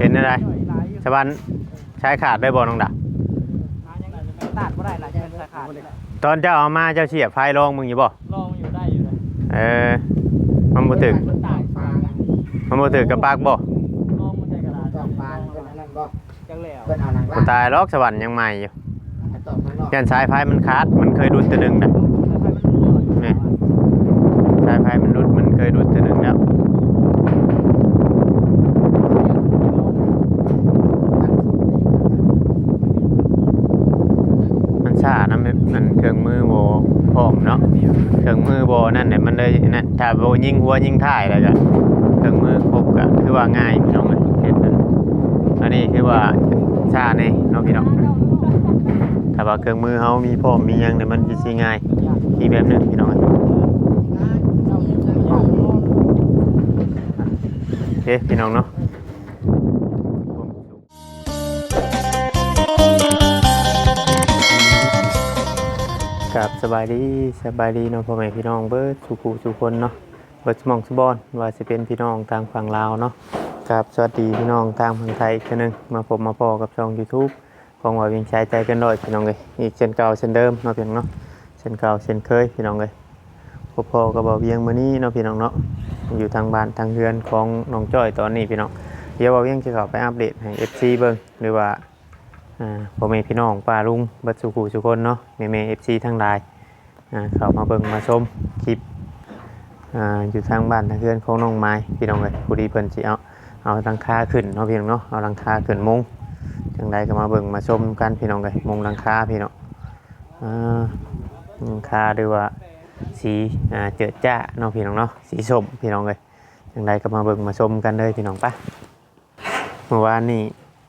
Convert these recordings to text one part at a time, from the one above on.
เห็นอะไรชาวบ้านใช้ขาดได้บ่น้องดาตัดบ่ได้ล่ะจะเป็นสาขาดตอนเจ้าเอามาเจ้าเสียบไฟลองมึงอยู่บ่ลองอยู่ได้อยู่เลยเออมันบ่ถึกตายปลามันบ่ถึกกับปากบ่ลองมันใช้กระดาษตอกปลาเพิ่นอันนั้นบ่จังแล้วเพิ่นเอาหนังบ่ตายหรอกสวรรค์ยังใหม่อยู่ตอกข้างนอกยันสายไฟมันขาดมันเคยดุดตัวหนึงนะนี่สายไฟมันดุดมันเคยดุดตัวหนึงแล้วมันซ่านะ มันมันเครื่องมือบ่พร้อมเนาะเครื่องมือบ่นั่นแหละมันเลยนั่นถ้าบ่ยิงหัวยิงท้ายแล้วก็เครื่องมือครบก็คือว่าง่ายพี่น้องเอ้ยเฮ็ดนั่นอันนี้คือว่าซ่าแน่เนาะพี่น้องถ้าว่าเครื่องมือเฮามีพร้อมมียังเนี่ยมันสิสิง่ายอีกแบบนึงพี่น้องโอเคพี่น้องเนาะ กับสบายดีสบายดีเนาะพ่อแม่พี่น้องเบิดทุกูทุกคนเนาะเบิดสมองสบอนว่าสิเป็นพี่น้องทางฝั่งลาวเนาะกับสวัสดีพี่น้องทางฝั่งไทยอีกนึงมาพบมาพอกับช่อง YouTube ของว่าวียงใชายใจกันร้อยพี่น้องเลยอีกเช่นเก่าเช่นเดิมเนาะพี่น้องเนาะเช่นเก่าเช่นเคยพี่น้องเลยพอพอกับบ่าวเวียงมื้อนี้เนาะพี่น้องเนาะอยู่ทางบ้านทางเรือนของน้องจ้อยตอนนี้พี่น้องเดี๋ยวบ่าวเวียงจะเข้าไปอัปเดตให้ FC เบิ่งหรือว่า พ่อแม่พี่น้องป้าลุงบัดสุขุสุคนเนาะแม่แม่ FC ทั้งหลายเข้ามาเบิ่งมาชมคลิปออยู่ทางบ้านทางเรือนของน้องไม้พี่น้องเลยผู้ดีเพิ่นสิเอาเอาหลังคาขึ้นเนาะพี่น้องเนาะเอาหลังคาขึ้นมุงจังใดก็มาเบิ่งมาชมกันพี่น้องเลยมุงหลังคาพี่น้องหลังคาด้วยว่าสีเจิดจ้าเนาะพี่น้องเนาะสีส้มพี่น้องเลยจังใดก็มาเบิ่งมาชมกันเลยพี่น้องปะเมื่อวานนี้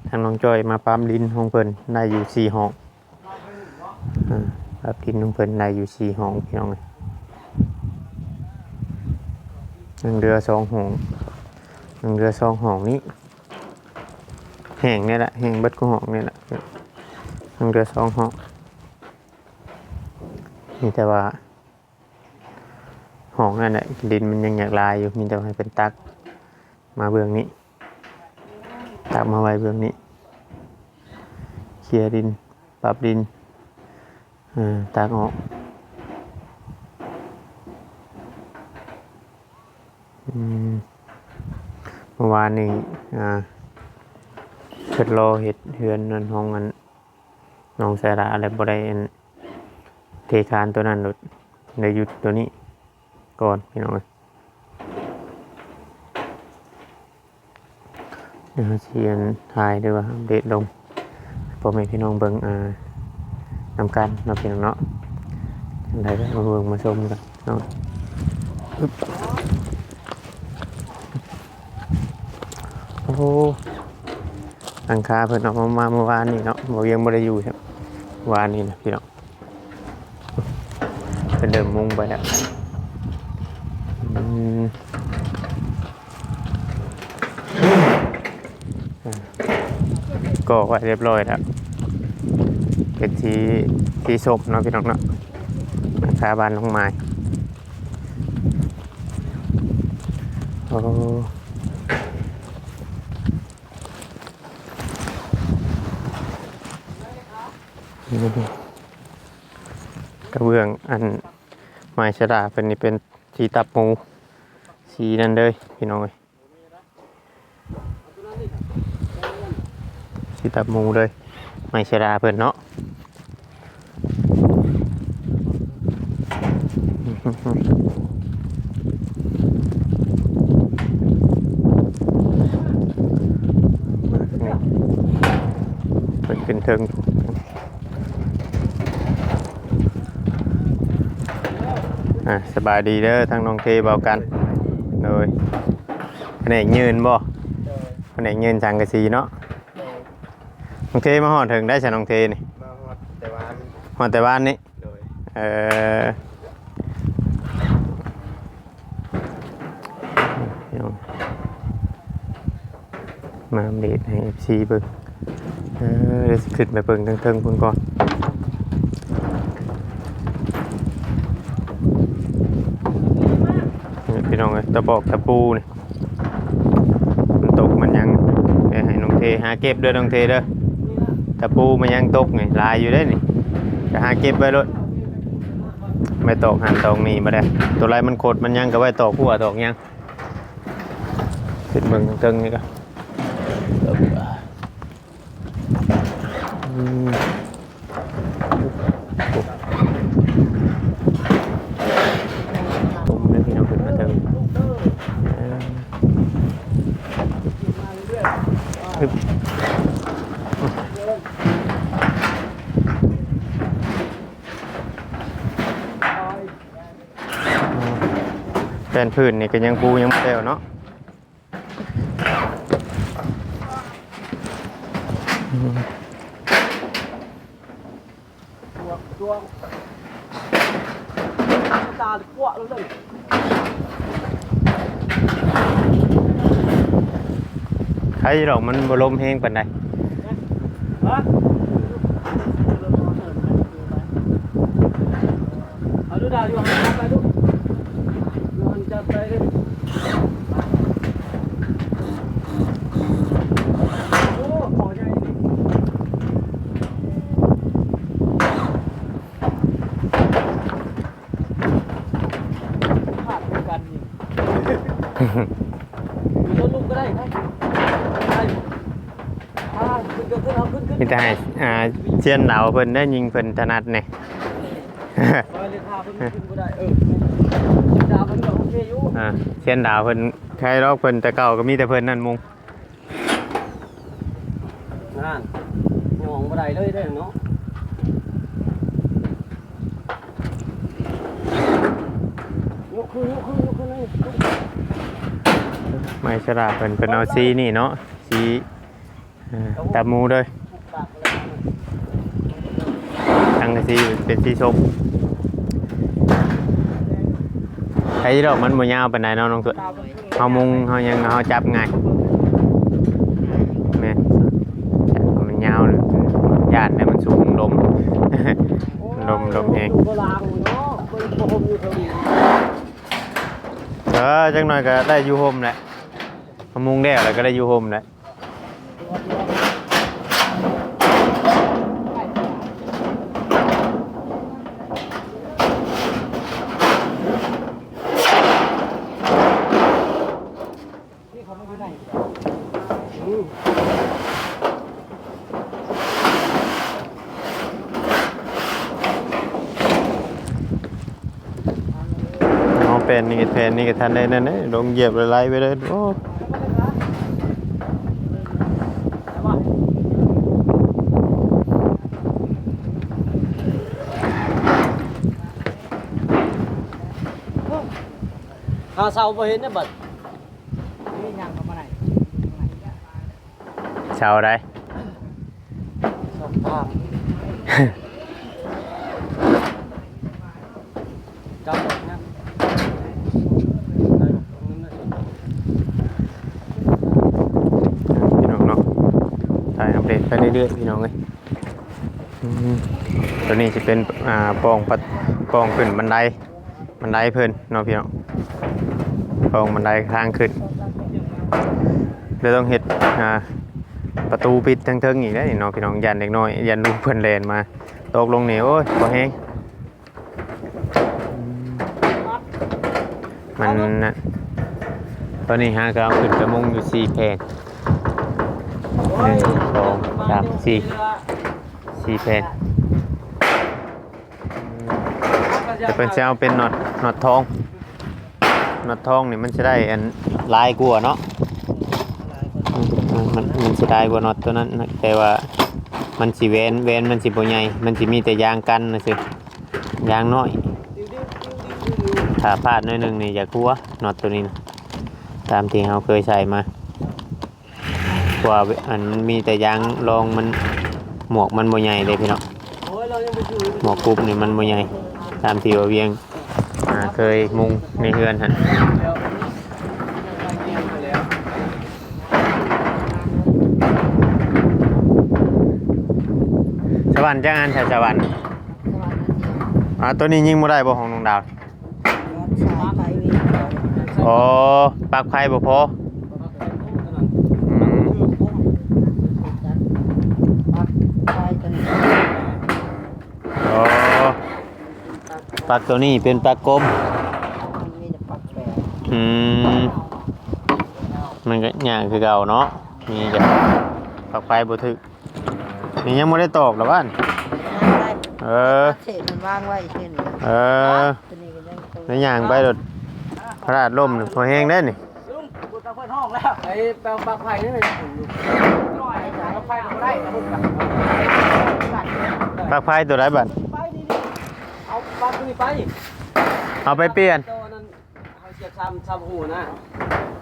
ทางน้องจอยมาปั๊มดินของเพิ่นได้อยู่สี่ห้องอ่าปั๊มดินของเพิ่นได้อยู่สี่ห้องพี่น้องเลยหนึ่งเรือสองห้องหนึ่งเรือสองห้องนี้แห้งเนี่ยแหละแห้งเบิดกูห้องเนี่ยแหละมันเรือสองห้องมีแต่ว่าห้องนั่นแหละดินมันยังอยากลายอยู่มีแต่ว่าให้เป็นตักมาเบื้องนี้ ตักมาไว้เบื้องนี้ เคลียดิน ปรับดินตักออกอืมเมื่อวานนี้อ่าเพิ่นรอเฮ็ดเฮือนนั่นห้องอันน้องสาระอะไรบ่ได้อันเทคานตัวนั้นหลุดได้หยุดตัวนี้ ก่อนพี่น้องเอ้ย ดี๋ยวเสียนถ่ายด้วยว่าอัปเดตลงพ่อแม่พี่น้องเบิ่งอ่านำกันเนาะพี่น้องเนาะจังไดก็มาเบิ่งมาชมกันเนาะโอ้โหหลังคาเพิ่นเออกมามาเมื่อวานนี่เนาะบ่ยังบ่ได้อยู่ครับวานนี่นะพี่น้องเป็นเดิมมุงไปแล้วอืมอ่า ก็ไว้เรียบร้อยแล้วเป็นทีทีศพเนาะพี่น้องเนาะหลังคาบ้านน้องไม้โอ้กระเบื้องอันไม้ชะดาเป็นนี่เป็นสีตับหมูสีนั่นเลยพี่น้องเอ้ย สีตับหมูเลย ไม้ชะดาเพิ่นเนาะนี่เพิ่นขึ้นเทิงอะสบายดีเด้อทางน้องเทเบากันเลยแผนกยืนบ่แผนกยืนจังกะสีเนาะ น้องเทมาหอดถึงได้ใช่น้องเทนี่มาฮอดแต่ว่าหอดแต่บ้านนี้โดยเออพี่น้องมาอัปเดตให้ FC เบิ่งเออเดี๋ยวสิขึ้นไปเบิ่งเทิงๆพุ่นก่อนนี่พี่น้องเอ้ยตะบอกตะปูนี่มันตกมันยังเดี๋ยวให้น้องเทหาเก็บเด้อน้องเทเด้อ ตะปูมันยังตกนี่ลายอยู่ได้นี่จะหาเก็บไว้รถไม่ตกหันตรงนี้มาได้ตัวไรมันโคตรมันยังก็ไว้ตกหัวตกยังขึ้นเมืองติงนี่ก็อืมผมเลยพี่ น้องขึ้นมาเติงเออฮึบแฟนพื้นนี่ก็ยังปูยังไม่แล้วเนาะตัวตาขวะเลยใครดอกมันบลมแห้งปานใดฮะเอาดูดาวอยู่หันไปดูอยู่หันจับไปเลยโอ้ขอใหญ่นี่ขาดกันนี่ อยู่ต้นลูกก็ได้ครับได้อ่าขึ้นขึ้นขึ้นเอาขึ้นขึ้น มี แต่ให้อ่าเชียนเหลาเพิ่นได้ยิงเพิ่นถนัดเนี่ยร้อยเลขาเพิ่นขึ้นบ่ได้เออจิบดาวเพิ่นก็โอเคอยู่อ่าเชียนดาวเพิ่นใครรอกเพิ่นแต่เก่าก็มีแต่เพิ่นนั่นมุงนั่นยองบ่ได้เลยเด้อเนาะยกขึ้นยกขึ้นยกขึ้นเลยไม่ฉลาดเพิ่นเพิ่นเอาสีนี่เนาะสีอ่าตามูเลย ปากเลย ทั้ง สีเป็นสีส้มใครดอกมันบ่ยาวปานใดเนาะน้องสุดตาเพิ่นขึ้นเฮามุงเฮายังเฮาจับง่ายแม่จับมันยาวเลยญาติเนี่ยมันสูงลมลมลมแห้งโบราณเนาะเพิ่นบ่ห่มอยู่เท่านี้เออจังหน่อยก็ได้อยู่โฮมแหละเฮามุงแล้วแล้วก็ได้อยู่โฮมแหละ นี่เขาไม่อยู่ไหนอืม เอาเป็ นนี่ก็ทนนี่ก็ทันได้นั่นเด้ลงเหยียบไล่ไปเลยโอ้แต่ว่าหาเสาบ่เห็นนะบัดสามาไหนชาวได้สองทางจับดอกนะได้ดอกตรงนั้นนะ พี่น้องเนาะถ่ายอัปเดตไปเรื่อยๆพี่น้องเอ้ยตัวนี้จะเป็นอ่าปล่องปัดปล่องขึ้นบันไดบันไดเพิ่นเนาะพี่น้องปล่องบันไดทางขึ้นเดี๋ยวต้องเฮ็ดอ่าประตูปิดทั้งเทิงอีกแล้วนี่เนาะพี่น้องยันเด็กน้อยยันลูกเพิ่นแลนมาตกลงนี่โอ้ยบ่แฮงมันนะตอนนี้หากเอาขึ้นกระมงอยู่สี่แผ่นหนึ่งสอง สามสี่สี่แผ่นจะเป็นจะเอาเป็นน็อตน็อตทองน็อตทองนี่มันจะได้อันลายกว่าเนาะมันมันจะได้กว่าน็อตตัวนั้นแต่ว่ามันสีแวนแวนมันสีบ่ใหญ่มันสีมีแต่ยางกันนะสิยางน้อยถ้าพลาดน้อยหนึงนี่อย่ากลัวน็อตตัวนี้นะตามที่เราเคยใส่มา ว่าอันมันมีแต่ยางรองมันหมวกมันบ่ใหญ่เลยพี่น้องโอ้ยเรายังไม่ถึงหมวกกรุ๊บนี่มันบ่ใหญ่ตามที่ว่าเวียงอ่าเคยมุงในเฮือนหั่นแล้วไปเรียนไปแล้วสวรรค์จังอันแถวสวรรค์อ่าตัวนี้ยิงบ่ได้บ่ของน้องดาวอ๋อปลักไฟบ่พออืม ปลักตัวนี้เป็นปลักกลมมันมีแต่ปักแปรอืมมันก็ยากคือเก่าเนาะมีแต่ปลักไฟบ่ถึกนี่ยังบ่ได้ตอกหรอบ้านได้เออเศษมันว่างไว้เช่นเออตัวนี้ก็ยังตัวในย่างไปรถพระราชล่มนี่พอแห้งได้นี่ลุงกูตะเพิ่นห้องแล้วไอ้แปลงปลักไผ่นี่เลยอยู่น้อยสายปลักไผ่ก็ได้นะลุงกันปลักไฟตัวไหนบัดไปดิเอาปลักนี่ไปเอาไปเปลี่ยนตอนนั้นเขาเสียบซ้ำซ้ำหูนะ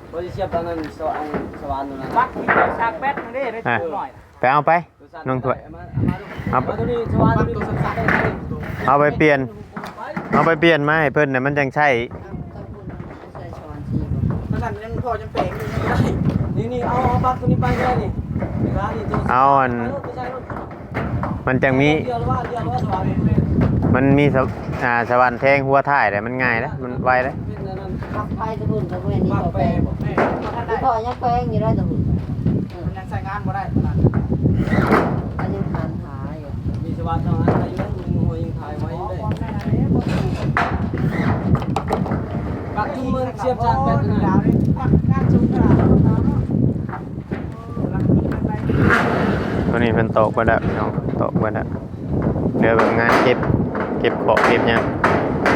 เขาจะเสียบตอนนั้นสว่างสว่างตรงนั้นปักที่เดียวชากแบตมันได้ได้อะตัวหน่อยไปเอาไป น้องถ้วย เอามาตัวนี้สว่างตัวนี้ตัวสั่นเอาไปเปลี่ยน เอาไปเปลี่ยนมาให้เพิ่นน่ะมันจังใช่ใส่ช้อนชีบ่นั่นยังพอจำเป็นอยู่ไม่ได้นี่นี่เอาเอาปลักตัวนี้ไปก็ได้นี่นี่ร้านนี่ตัวเอาอัน มันจังมี เดียวหรือว่าเดียวหรือว่าสว่างเป็น มันมีสวอ่าสวรรค์แทงหัวท้ายแต่มันง่ายนะมันไวเลยนั่นนั่นปักไฟตะบุญตะเวนนี่ปลักก็ไปแปรแม่พอท่านได้ที่พ่อยังแปลงอยู่ได้ตะบุญมันยังใส่งานบ่ได้อันนี้ผ่านหาอยู่มีสว่างตรงนั้นอายุยิงหัวยิงถ่ายไว้ได้ปลักที่มือเสียบจากแบตนะดาวนี่ปักงานสูงขนาดนั้นเนาะตัวนี้เป็นโตกไปแล้วพี่น้องโตกไปแล้วเดี๋ยวแบบงานเก็บเก็ บองเก็บหยัง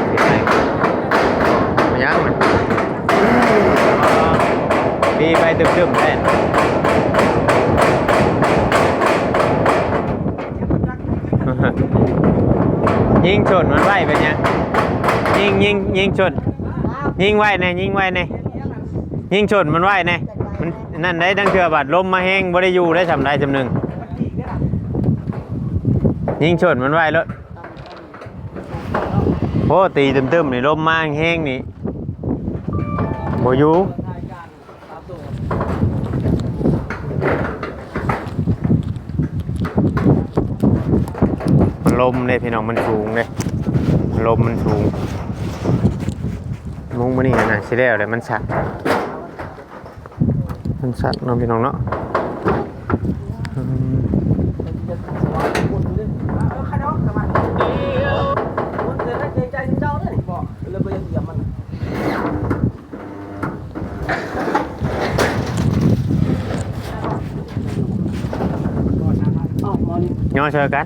เก็บหยังมันยังมันมีไปตึมๆแน่ยิงชนมันไหวเป็นยังยิงยิงยิงชน ยิงไหวแน่ยิงไหวแน่ยิงชนมันไหวแน่มันนั่นได้ดังเถื่อบาดลมมาแห้งบ่ได้อยู่ได้สำได้จำหนึ่งยิงชนมันไหวแล้ว โอ้ตีเตึมๆนี่ลมมาแห้งนี่บอยู่มันลมเลยพี่น้องมันสูงเลยลมมันสูง มุ้งมันนี่นะสิแล้วเลยมันสัตว์มันสัตว์เนาะพี่น้องเนาะอืม ขนมกับมัน มันเดินได้ใจเจ้าเลยบอกเลยไปเหยียบมัน ย่อเชิญกัน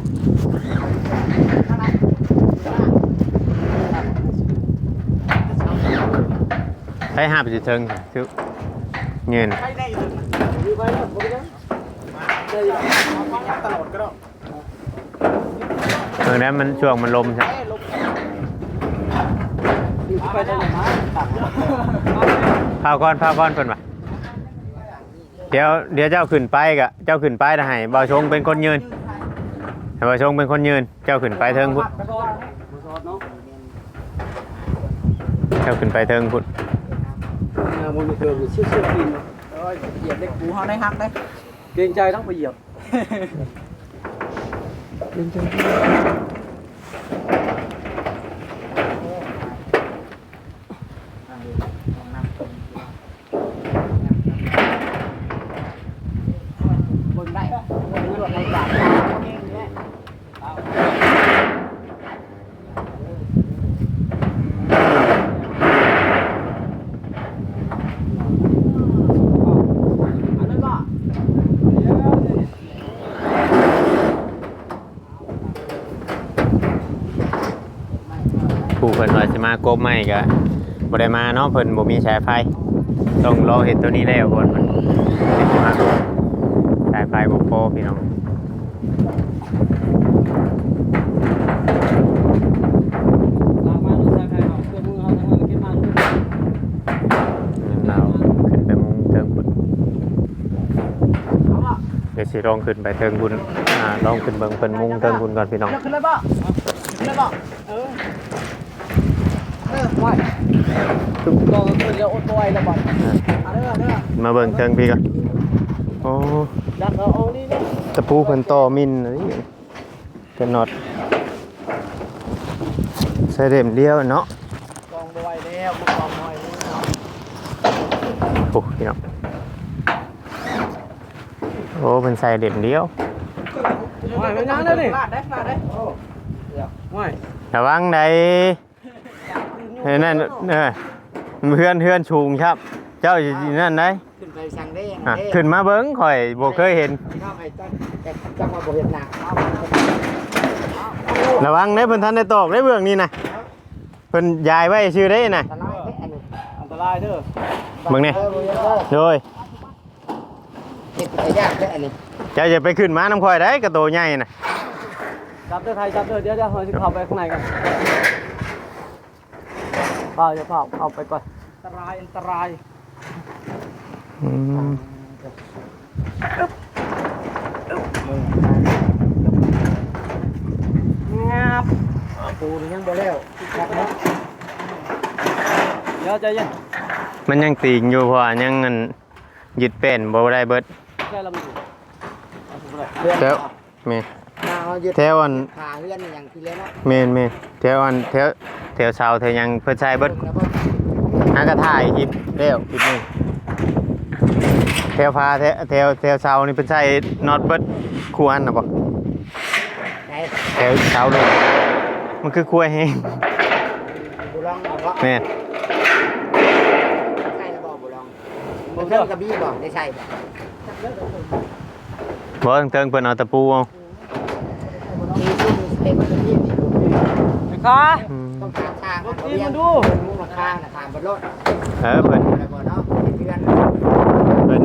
ให้ห้าไปสิเทิงซื้อเงินเออยู่ตอดก็ได้เนั้นมันช่วงมันลมใช่ไปได้เลยมพาก้อนพาก้อนเพิ่นมาเดี๋ยวเดี๋ยวเจ้าขึ้นไปกะเจ้าขึ้นไปนะให้บ่าวชงเป็นคนยืน ให้บ่าวชงเป็นคนยืน เจ้าขึ้นไปเทิงพุ่นไปก่อนสอดเนาะเจ้าขึ้นไปเทิงพุ่นมันเกิดเชื่อเชื่อกินเอ้ยเหยียบเด็กกูเฮาได้ฮักได้เกรงใจต้องไปเหยียบเบิ่งได้เบิ่งรถในบาทเองเนี่ย อันนั้นก็ ผู้ เพิ่นว่าสิมากบไม่กะบ่ได้มาเนาะเพิ่นบ่มีสายไฟต้องรอเห็นตัวนี้แล้วก่อนเพิ่นสิมากบสายไฟบ่พอพี่น้องเดี๋ยวสิลองขึ้นไปเทิงพุ่นอ่าลองขึ้นเบิ่งเพิ่นมุ่งเทิงพุ่นก่อนพี่น้องขึ้นเลยบ่ขึ้นเลยบ่เออ เออไหวก็คือจะอดตัวไอ้ละบาดเอาเด้อเด้อมาเบิ่งเทิงพี่ก่อนโอ้ดักเอาเอานี่นะตะปูเพิ่นต่อมินอะไรเป็นน็อตใส่เด็มเดียวเนาะกองบ่ไหวแล้วบ่กองบ่ไหวแล้วโอ้พี่น้องโอ้เป็นใส่เด็มเดียวไม่ไม่นั่งเลยนี่ลาดได้ลาดได้โอ้ไม่ระวังใดเห็ นนั่นเออเพื่อนเพื่อนชูงครับ เจ้าอยู่นั่นไหนขึ้นไปสั่งได้อะขึ้นมาเบิ้งข่อยบ่เคยเห็น เข้าไปจังแต่จังว่าบ่เห็นหน้าเอาระวังได้เพิ่นทันได้ตอกได้เบื้องนี้นะเพิ่นยายไว้ชื่อได้นะตะไลแค่อันนี้อันตรายเด้อเบิ่งนี่เออบ่เห็นเด้อโดยเฮ็ดไปยากแค่อันนี้เจ้าจะไปขึ้นมาน้ำข่อยได้กระโตใหญ่น่ะจับเด้อไทยจับเด้อเดี๋ยวเดี๋ยวเราจะเข้าไปข้างในกัน เปล่าอย่าเปล่าเอาไปก่อนอันตรายอันตรายอืมงับปูนี่ยังบ่แล้วครับเนาะเดี๋ยวใจเย็นมันยังตีงอยู่เพราะว่ายังอันยึดเป็นบ่ได้เบิดใช่แล้วมันอยู่เอาถูกเลยเพื่อนแถวแม่นมาเอา ยึดแถวอัน ขาเฮือนนี่อย่างที่แล้วเนาะแม่นแม่นแถวอันแถวแถวเสาแถวหยังเพิ่นใช้เบิดแล้วบ่หากระถ่ายคลิปเร็วคลิปหนึงแถวพาแถวแถวแถวเสานี่เพิ่นใช้น็อตเบิดคู่อันน่ะบ่ไหนแถวเสาลงมันคือคั่วแห้งบุลองเอาบ่แม่นใช่แล้วบ่บุลองบ่เพิ่นกระบี่บ่ได้ใช่บ่บ่เติงเพิ่นเอาตะปูเอามีชุด เต็มกระบี่นี่ไอ้ขาอืมต้องการทางรถตีมันดูมุงราคาน่ะทางบนรถเออเพิ่นแล้วบ่เนาะเพื่อนเพิ่น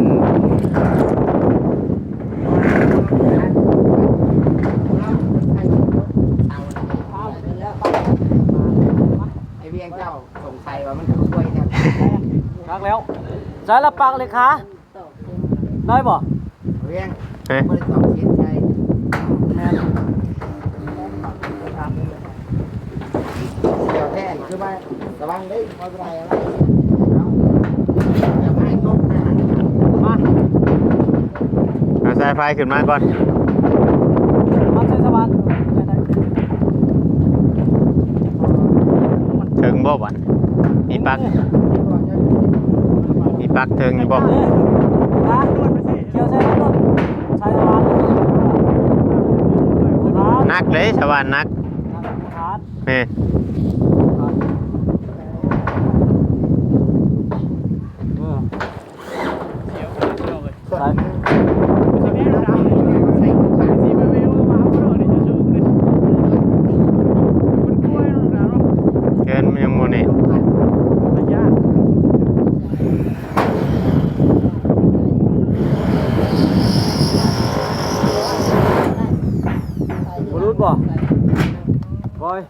ไอเวียงเจ้าสงสัยว่ามันคือกล้วยเนี่ยพักแล้วใช้ละปักเลยขาน้บ่เวียงเอ้ย บริษัทเชียใจ แม่นเดี๋ยวแทนคือว่าระวังได้ไม่เป็นไรอะไรอย่าให้ตกนะมาเอาสายไฟขึ้นมาก่อนมาใช้สะพานถึงบ่บัดมีปลั๊กมีปลั๊กถึงอยู่บ่ขาเกี่ยวใช้รถใช้สะพานนักเลยชาวบ้านนักขาด แม่ เออ ส่วน ใช้ ใส่ขา เกินมันยังบ่นี่ บรุษบ่บอย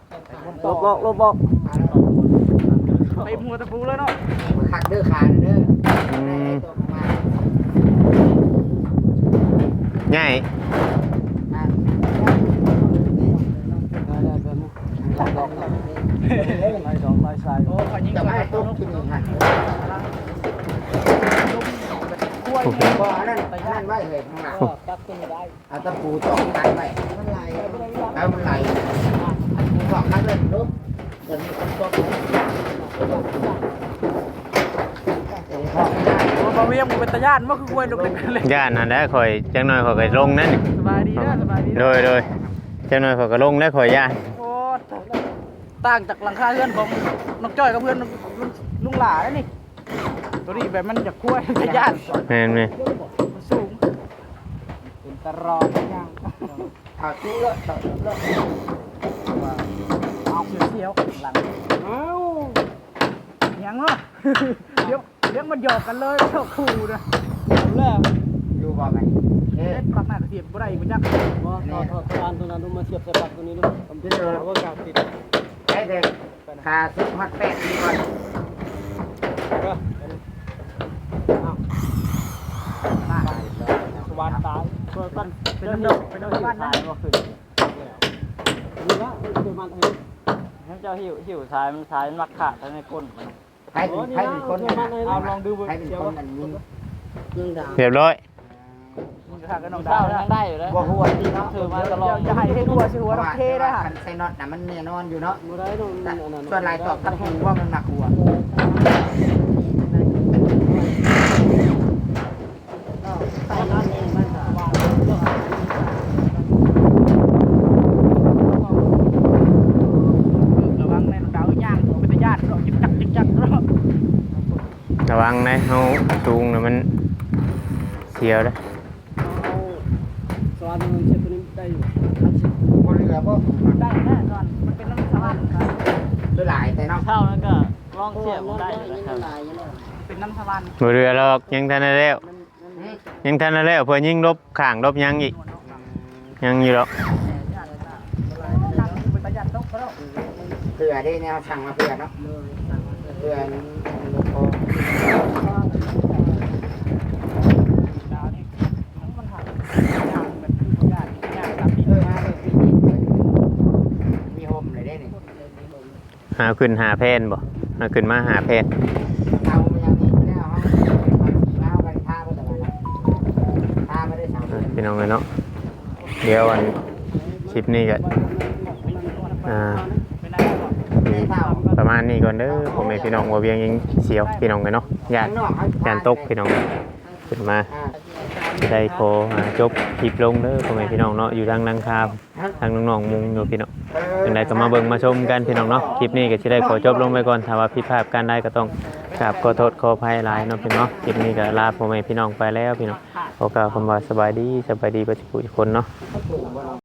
ล บบอกลบบอกไปมัวตะปูแล้วเนาะขักเด้อขาเด้ออืมตกมาง่ายได้ได้แบบนี้ไล่ดอกไล่ดอกไล่สายโอ้ยยิงจะไม่ตกที่นี่ฮะโอ้โหบ่อันนั้นไปนั่นไว้เลยข้างหลังตักขึ้นได้เอาตะปูตอกกันไว้มันไหลแล้วมันไหลตอกกันเลยลูกเดี๋ยวมีคนตกเดี๋ยวพ่อไม่ได้ บา เวียงเป็นตะย่านมันคือกล้วยลูกเล็กเลยย่านนั่นแหละข่อยจังน้อยข่อยก็ลงนั่นสบายดีนะสบายดีโดยโดยจังน้อยข่อยก็ลงได้วข่อยย่านโอ้ต่างจากหลังคาเพื่อนของน้องจ้อยกับเพื่อนลุงหลาแล้วนี่ ตัวนี้แบบมันจะกล้วยตะย่านแม่นแม่มันสูงเป็นตะรอตะย่างเอาตู้ละต่อละเอาเสียวๆหลังเอ้ายังเนาะ ยวเดี๋ยวมันหยอกกันเลยเจ้าคู่นะแล้วอยู่บ่ไหมเอ๊ะเอ๊ะปักหน้าเสียบบ่ได้บ่จักบ่ถอดถอดอันตัวนั้นดูมาเสียบใส่ปักตัวนี้ดูผมจะเอาก็กลับติดไอ้เด็กขาสุดฮอตแปดนี่ก่อนสวานตายเปิดกันเป็นน้ำดอกเป็นน้ำบ้านนะบ่ขึ้นนี่ละคือมันเองให้เจ้าหิวหิวชายมันชายมันมักขาดทั้งในก้นมัน ใครเป็นใครเป็นคนเอาลองดูใครเป็นคนอันนี้ยิงดาเรียบร้อยขากันน้องดาวได้อยู่เลยบ่หัวที่น้องถือมาตลอดจะให้ให้หัวชื่อหัวต้องเทได้ค่ะใส่น็อตน่ะมันแน่นอนอยู่เนาะส่วนลายตอกตะปูว่ามันหนักหัว ไปนอนเองมันก็ ระวังในดาวย่างเป็นญาติเราจะ วังนะเฮาสูงนะมันเสียวเด้สวัสดีเชฟตัวนี้ได้อยู่คนเรือพวกได้แน่นอนมันเป็นน้ำสวรรค์ครับด้วยหลายแต่เนาะเช่าแล้วก็ลองเสียบรถได้ได้อยู่ยังนะครับหลยเป็นน้ำสวรรค์บ่เรือหรอกยังทันได้แล้วยังทันได้แล้วเพื่อยิงลบข้างลบยังอีกยังอยู่หรอกเระหยัดตกแล้วเผื่อได้แนวสั่งมาเผื่อเนาะเผื่อ หาขึ้นหาแพนบ่หาขึ้นมาหาแพนเอาไปยังนี้ไม่ได้เอาห้องเอาไปท่าไปแต่ละท่าไม่ได้สาวอะพี่น้องเลยเนาะเดี๋ยววันคลิปนี้ก็อ่าเป็นอ่า มาณนี้ก่อนเด้อผมเองพี่น้องว่าเวียงยังเสียวพี่น้องเลยเนาะญาติข้านอกเขาญาติตกพี่น้องขึ้นมาได้โคอ่าจบคลิปลงเด้อผมเองพี่น้องเนาะอยู่ทางนังคาทางน้องๆมุงอยู่พี่น้องยังไงก็มาเบิ่งมาชมกันพี่น้องเนาะคลิปนี้ก็สิได้ขอจบลงไปก่อนถ้าว่าผิดพลาดการได้ก็ต้องกราบขอโทษขออภัยหลายเนาะพี่น้องคลิปนี้ก็ลาพ่อแม่พี่น้องไปแล้วพี่น้องขอกล่าวคำว่าสบายดีสบายดีกับทุกคนเนเนาะ